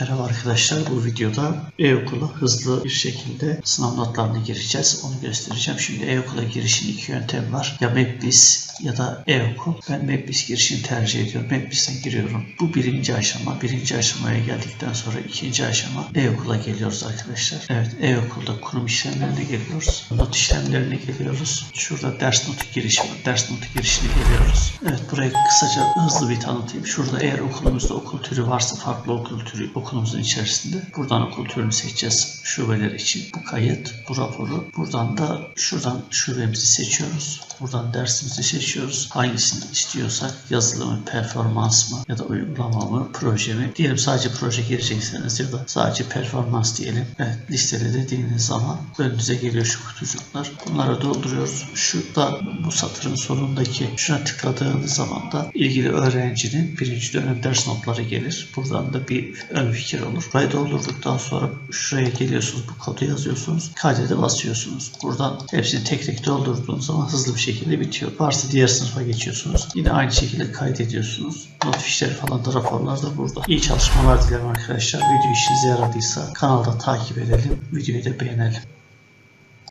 Merhaba arkadaşlar bu videoda e-okula hızlı bir şekilde sınav notlarını gireceğiz. Onu göstereceğim. Şimdi e-okula girişin iki yöntem var. Ya Mebbis ya da e-okul. Ben Mebbis girişini tercih ediyorum. Mebbis'e giriyorum. Bu birinci aşama. Birinci aşamaya geldikten sonra ikinci aşama e-okula geliyoruz arkadaşlar. Evet e-okulda kurum işlemlerine geliyoruz. Not işlemlerine geliyoruz. Şurada ders notu girişi var. Ders notu girişine geliyoruz. Evet buraya kısaca hızlı bir tanıtayım. Şurada eğer okulumuzda okul türü varsa farklı okul türü okulumuzun içerisinde buradan okul türünü seçeceğiz şubeler için. Bu kayıt, bu raporu. Buradan da şuradan şubemizi seçiyoruz. Buradan dersimizi seçiyoruz. Hangisini istiyorsak yazılı mı, performans mı ya da uygulama mı, proje mi? Diyelim sadece proje girecekseniz ya da sadece performans diyelim. Evet listele dediğiniz zaman önünüze geliyor şu kutucuklar. Bunları dolduruyoruz. Şurada bu satırın sonundaki şuna tıkladığınız zaman da ilgili öğrencinin birinci dönem ders notları gelir. Buradan da bir ön fikir olur. Burayı doldurduktan sonra şuraya geliyorsunuz. Bu kodu yazıyorsunuz. Kaydede basıyorsunuz. Buradan hepsini tek tek doldurduğunuz zaman hızlı bir şekilde bitiyor. Varsa diğer sınıfa geçiyorsunuz. Yine aynı şekilde kaydediyorsunuz. Not fişleri falan da raporlar da burada. İyi çalışmalar dilerim arkadaşlar. Video işinize yaradıysa kanalda takip edelim. Videoyu da beğenelim.